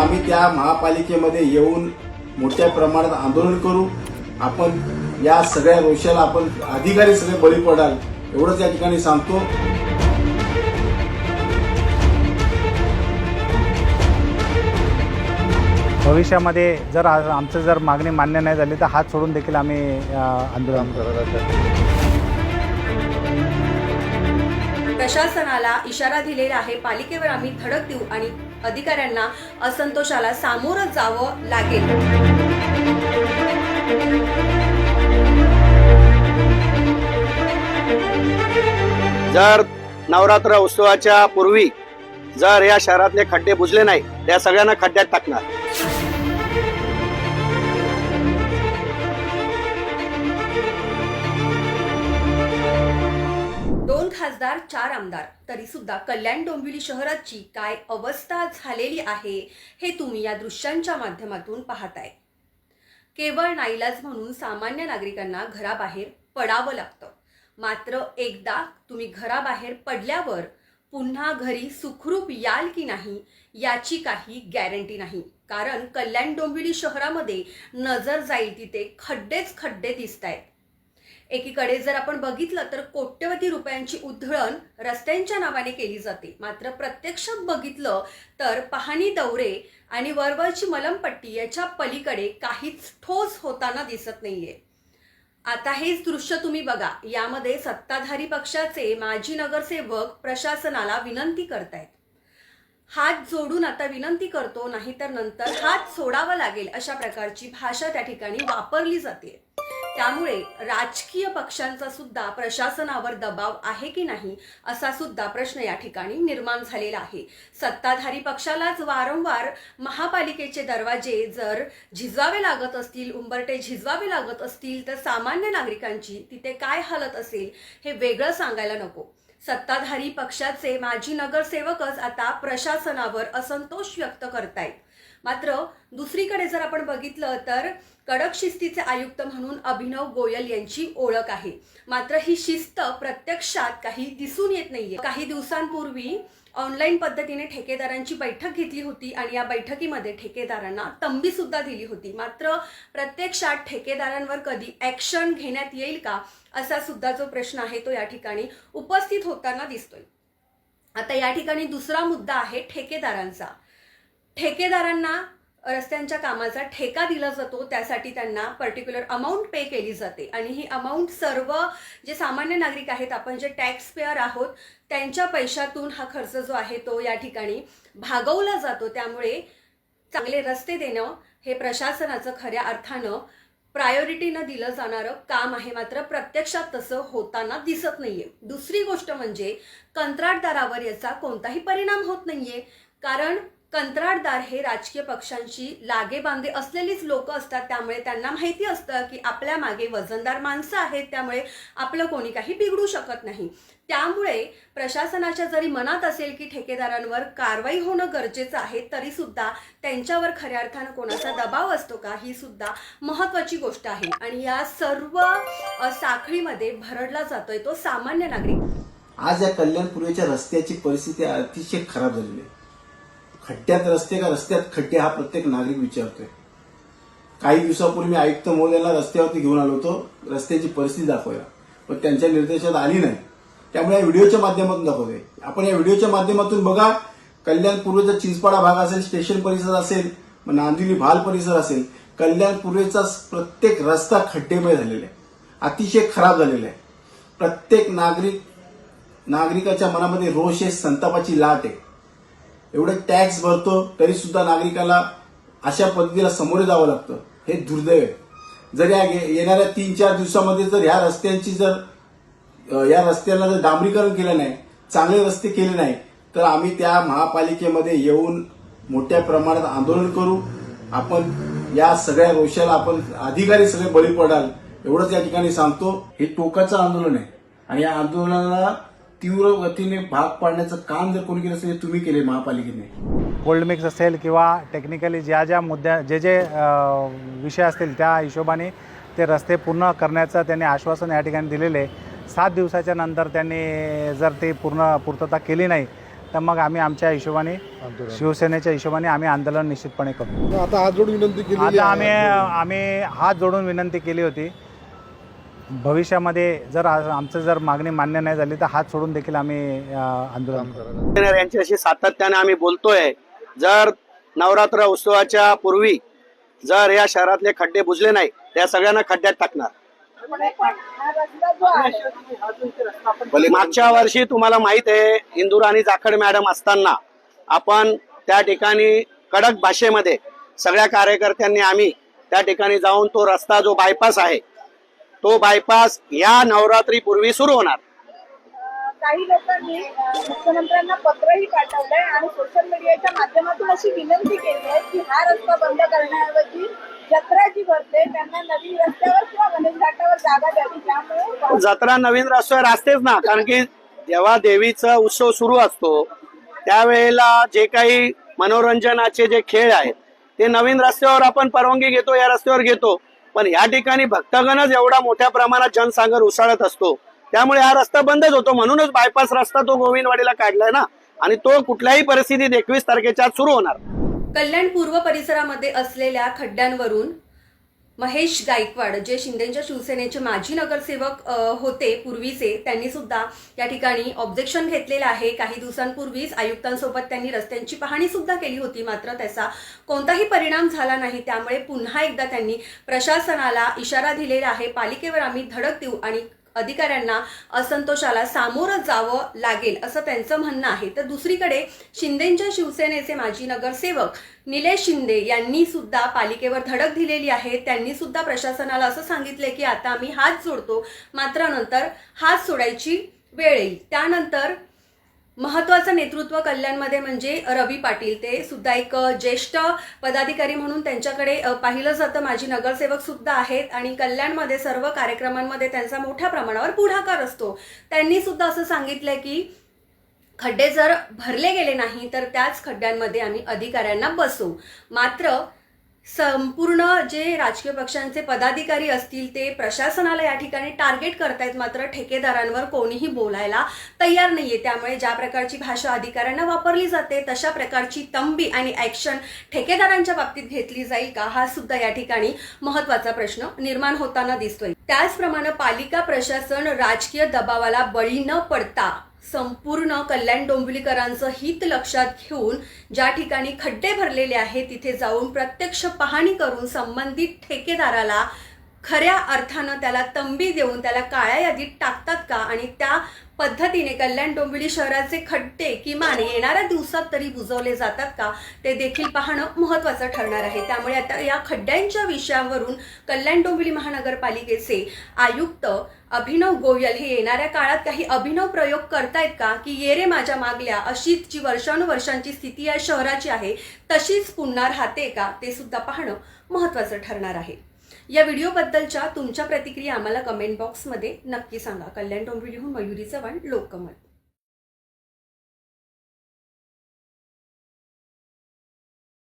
आम्ही त्या महापालिकेमध्ये येऊन मोठ्या प्रमाणात आंदोलन करू. आपण या सगळ्या रोषाला आपण अधिकारी सगळे बळी पडाल एवढंच या ठिकाणी सांगतो. भविष्यामध्ये जर आमचं जर मागणी मान्य नाही झाली तर हात सोडून देखील आम्ही आंदोलन करू. प्रशासनाला इशारा दिलेला आहे पालिकेवर आम्ही धडक देऊ आणि अधिकाऱ्यांना असंतोषाला सामोरं जावं लागेल. जर नवरात्र उत्सवाच्या पूर्वी जर या शहरातले खड्डे बुजले नाही त्या सगळ्यांना खड्ड्यात टाकणार. खासदार चार आमदार. तरी सुद्धा कल्याण डोंबिवली शहराची काय अवस्था झालेली आहे हे तुम्ही या दृश्यांच्या माध्यमातून पाहताय. केवळ नाईलाज म्हणून सामान्य नागरिकांना घराबाहेर पडावं लागतं. मात्र एकदा तुम्ही घराबाहेर पडल्यावर पुन्हा घरी सुखरूप याल की नाही याची काही गॅरंटी नाही. कारण कल्याण डोंबिवली शहरामध्ये नजर जाईल तिथे खड्डेच खड्डे दिसत आहेत एकीकडे जर आपण बघितलं तर कोट्यवधी रुपयांची उधळण रस्त्यांच्या नावाने केली जाते. मात्र प्रत्यक्षात बघितलं तर पाहणी दौरे आणि वरवरची मलमपट्टी याच्या पलीकडे काहीच ठोस होताना दिसत नाहीये. आता हेच दृश्य तुम्ही बघा. यामध्ये सत्ताधारी पक्षाचे माजी नगरसेवक प्रशासनाला विनंती करतायत. हात जोडून आता विनंती करतो नाहीतर नंतर हात सोडावा लागेल अशा प्रकारची भाषा त्या ठिकाणी वापरली जाते त्यामुळे राजकीय पक्षांचा सुद्धा प्रशासनावर दबाव आहे की नाही असा सुद्धा प्रश्न या ठिकाणी निर्माण झालेला आहे. सत्ताधारी पक्षालाच वारंवार महापालिकेचे दरवाजे जर झिजवावे लागत असतील उंबरटे झिजवावे लागत असतील तर सामान्य नागरिकांची तिथे काय हालत असेल हे वेगळं सांगायला नको. सत्ताधारी पक्षाचे माजी नगरसेवकच आता प्रशासनावर असंतोष व्यक्त करतायत. मात्र दुसरीकडे जर आपण बघितलं तर कडक शिस्तीचे आयुक्त म्हणून अभिनव गोयल यांची ओळख आहे. मात्र ही शिस्त प्रत्यक्षात काही दिसून येत नाहीये. काही दिवसांपूर्वी ऑनलाईन पद्धतीने ठेकेदारांची बैठक घेतली होती आणि या बैठकीमध्ये ठेकेदारांना तंबी सुद्धा दिली होती. मात्र प्रत्यक्षात ठेकेदारांवर कधी ऍक्शन घेण्यात येईल का असा सुद्धा जो प्रश्न आहे तो या ठिकाणी उपस्थित होताना दिसतोय. आता या ठिकाणी दुसरा मुद्दा आहे ठेकेदारांचा. ठेकेदारांना रस्त्यांच्या कामाचा ठेका दिला जातो त्यासाठी त्यांना पर्टिक्युलर अमाऊंट पे केली जाते. आणि ही अमाऊंट सर्व जे सामान्य नागरिक आहेत आपण जे टॅक्स पेअर आहोत त्यांच्या पैशातून हा खर्च जो आहे तो या ठिकाणी भागवला जातो. त्यामुळे चांगले रस्ते देणं हे प्रशासनाचं खऱ्या अर्थानं प्रायोरिटीनं दिलं जाणारं काम आहे. मात्र प्रत्यक्षात तसं होताना दिसत नाहीये. दुसरी गोष्ट म्हणजे कंत्राटदारावर याचा कोणताही परिणाम होत नाहीये. कारण कंत्राटदार हे राजकीय पक्षांशी लागेबांधे असलेलीच लोक असतात. त्यामुळे त्यांना माहिती असतं की आपल्या मागे वजनदार माणसं आहेत. त्यामुळे आपलं कोणी काही बिघडू शकत नाही. त्यामुळे प्रशासनाच्या जरी मनात असेल की ठेकेदारांवर कारवाई होणं गरजेचं आहे तरी सुद्धा त्यांच्यावर खऱ्या अर्थानं कोणाचा दबाव असतो का ही सुद्धा महत्वाची गोष्ट आहे. आणि या सर्व साखळीमध्ये भरडला जातोय तो सामान्य नागरिक. आज या कल्याण पूर्वेच्या रस्त्याची परिस्थिती अतिशय खराब झालेली आहे. खड्ड्यात रस्ते का रस्त्यात खड्डे हा प्रत्येक नागरिक विचारतोय. काही दिवसापूर्वी मी आयुक्त महोदयांना रस्त्यावरती घेऊन आलो होतो. रस्त्याची परिस्थिती दाखवायला पण त्यांच्या निर्देशात आली नाही. त्यामुळे या व्हिडिओच्या माध्यमातून दाखवतोय. आपण या व्हिडिओच्या माध्यमातून बघा कल्याण पूर्वेचा चिंचपाडा भाग असेल स्टेशन परिसर असेल मग नांदिवली भाल परिसर असेल कल्याण पूर्वेचा प्रत्येक रस्ता खड्डेमय झालेला आहे. अतिशय खराब झालेला आहे. प्रत्येक नागरिक नागरिकाच्या मनामध्ये रोष आहे संतापाची लाट आहे. एवढे टॅक्स भरतो तरी सुद्धा नागरिकाला अशा पद्धतीला सामोरे जावं लागतं. हे दुर्दैव आहे. जर या येणाऱ्या तीन चार दिवसामध्ये जर ह्या रस्त्यांची जर या रस्त्यांना जर डांबरीकरण केलं नाही चांगले रस्ते केले नाही तर आम्ही त्या महापालिकेमध्ये येऊन मोठ्या प्रमाणात आंदोलन करू. आपण या सगळ्या रोषाला आपण अधिकारी सगळे बळी पडाल एवढंच या ठिकाणी सांगतो. हे टोकाचं आंदोलन आहे. आणि या आंदोलनाला तीव्र गतीने भाग पाडण्याचं काम जर कोणी केलं असेल ते तुम्ही केले महापालिकेने. कोल्ड मिक्स असेल किंवा टेक्निकली ज्या ज्या मुद्द्या जे जे अ, विषय असतील त्या हिशोबाने ते रस्ते पूर्ण करण्याचं त्यांनी आश्वासन या ठिकाणी दिलेले. आहे सात दिवसाच्या नंतर त्यांनी जर ते पूर्ण पूर्तता केली नाही तर मग आम्ही आमच्या हिशोबाने शिवसेनेच्या हिशोबाने आम्ही आंदोलन निश्चितपणे करू. आता हात जोडून विनंती केली आता आम्ही आम्ही हात जोडून विनंती केली होती. भविष्यामध्ये जर आमचं जर मागणी मान्य नाही झाली तर हात सोडून देखील आम्ही आंदोलन यांच्याशी सातत्याने आम्ही बोलतोय. जर नवरात्र उत्सवाच्या पूर्वी जर या शहरातले खड्डे बुजले नाही त्या सगळ्यांना खड्ड्यात टाकणार. मागच्या वर्षी तुम्हाला माहीत आहे इंदूर आणि जाखड मॅडम असताना आपण त्या ठिकाणी कडक भाषेमध्ये सगळ्या कार्यकर्त्यांनी आम्ही त्या ठिकाणी जाऊन तो रस्ता जो बायपास आहे तो बायपास या नवरात्री पूर्वी सुरू होणार. काही लोकांनी मुख्यमंत्र्यांना पत्रही पाठवलंय आणि सोशल मीडियाच्या माध्यमातून अशी विनंती केली आहे की हा रस्ता बंद करण्याऐवजी जत्रा जी भरते त्यांना नवीन रस्त्यावर किंवा गणेश घाटावर जागा द्यावी. त्यामुळे जत्रा नवीन रस्त्यावर असतेच ना कारण की जेव्हा देवीचा उत्सव सुरू असतो त्यावेळेला जे काही मनोरंजनाचे जे खेळ आहेत ते नवीन रस्त्यावर आपण परवानगी घेतो या रस्त्यावर घेतो. पण या ठिकाणी भक्तगणच एवढा मोठ्या प्रमाणात जनसागर उसळत असतो. त्यामुळे हा रस्ता बंदच होतो. म्हणूनच बायपास रस्ता तो गोविंदवाडीला काढलाय ना. आणि तो कुठल्याही परिस्थितीत एकवीस तारखेच्या सुरू होणार. कल्याण पूर्व परिसरामध्ये असलेल्या खड्ड्यांवरून महेश गायकवाड जे शिंदेच्या शिवसेनेचे माजी नगरसेवक होते पूर्वीचे त्यांनी सुद्धा या ठिकाणी ऑब्जेक्शन घेतलेलं आहे. काही दिवसांपूर्वीच आयुक्तांसोबत त्यांनी रस्त्यांची पाहणी सुद्धा केली होती. मात्र त्याचा कोणताही परिणाम झाला नाही. त्यामुळे पुन्हा एकदा त्यांनी प्रशासनाला इशारा दिलेला आहे. पालिकेवर आम्ही धडक देऊ आणि अधिकाऱ्यांना असंतोषाला सामोरं जावं लागेल असं त्यांचं म्हणणं आहे. तर दुसरीकडे शिंदेच्या शिवसेनेचे माजी नगरसेवक निलेश शिंदे यांनी सुद्धा पालिकेवर धडक दिलेली आहे. त्यांनी सुद्धा प्रशासनाला असं सांगितले की आता आम्ही हात जोडतो मात्र नंतर हात सोडायची वेळ येईल. त्यानंतर महत्वाचं नेतृत्व कल्याणमध्ये म्हणजे रवी पाटील. ते सुद्धा एक ज्येष्ठ पदाधिकारी म्हणून त्यांच्याकडे पाहिलं जातं. माजी नगरसेवक सुद्धा आहेत आणि कल्याणमध्ये सर्व कार्यक्रमांमध्ये त्यांचा मोठ्या प्रमाणावर पुढाकार असतो. त्यांनी सुद्धा असं सांगितलंय की खड्डे जर भरले गेले नाही तर त्याच खड्ड्यांमध्ये आम्ही अधिकाऱ्यांना बसू. मात्र संपूर्ण जे राजकीय पक्षांचे पदाधिकारी असतील ते प्रशासनाला या ठिकाणी टार्गेट करतायत मात्र ठेकेदारांवर कोणीही बोलायला तयार नाहीये. त्यामुळे ज्या प्रकारची भाषा अधिकाऱ्यांना वापरली जाते तशा प्रकारची तंबी आणि ऍक्शन ठेकेदारांच्या बाबतीत घेतली जाईल का हा सुद्धा या ठिकाणी महत्त्वाचा प्रश्न निर्माण होताना दिसतोय. त्याचप्रमाणे पालिका प्रशासन राजकीय दबावाला बळी न पडता संपूर्ण कल्याण डोंबिवलीकरांचं हित लक्षात घेऊन ज्या ठिकाणी खड्डे भरलेले आहेत तिथे जाऊन प्रत्यक्ष पाहणी करून संबंधित ठेकेदाराला खऱ्या अर्थानं त्याला तंबी देऊन त्याला काळ्या यादीत टाकतात का? आणि त्या पद्धतीने कल्याण डोंबिवली शहराचे खड्डे किमान येणाऱ्या दिवसात तरी बुजवले जातात का? ते देखील पाहणं महत्त्वाचं ठरणार आहे. त्यामुळे आता या खड्ड्यांच्या विषयावरून कल्याण डोंबिवली महानगरपालिकेचे आयुक्त अभिनव गोयल हे येणाऱ्या काळात काही अभिनव प्रयोग करतायत का? की ये रे माझ्या मागल्या अशीच जी वर्षानुवर्षांची स्थिती या शहराची आहे तशीच पुन्हा राहते का? ते सुद्धा पाहणं महत्त्वाचं ठरणार आहे. या व्हिडिओबद्दलच्या तुमच्या प्रतिक्रिया आम्हाला कमेंट बॉक्समध्ये नक्की सांगा. कल्याण डोंबिवलीहून मयुरी चव्हाण लोकमत.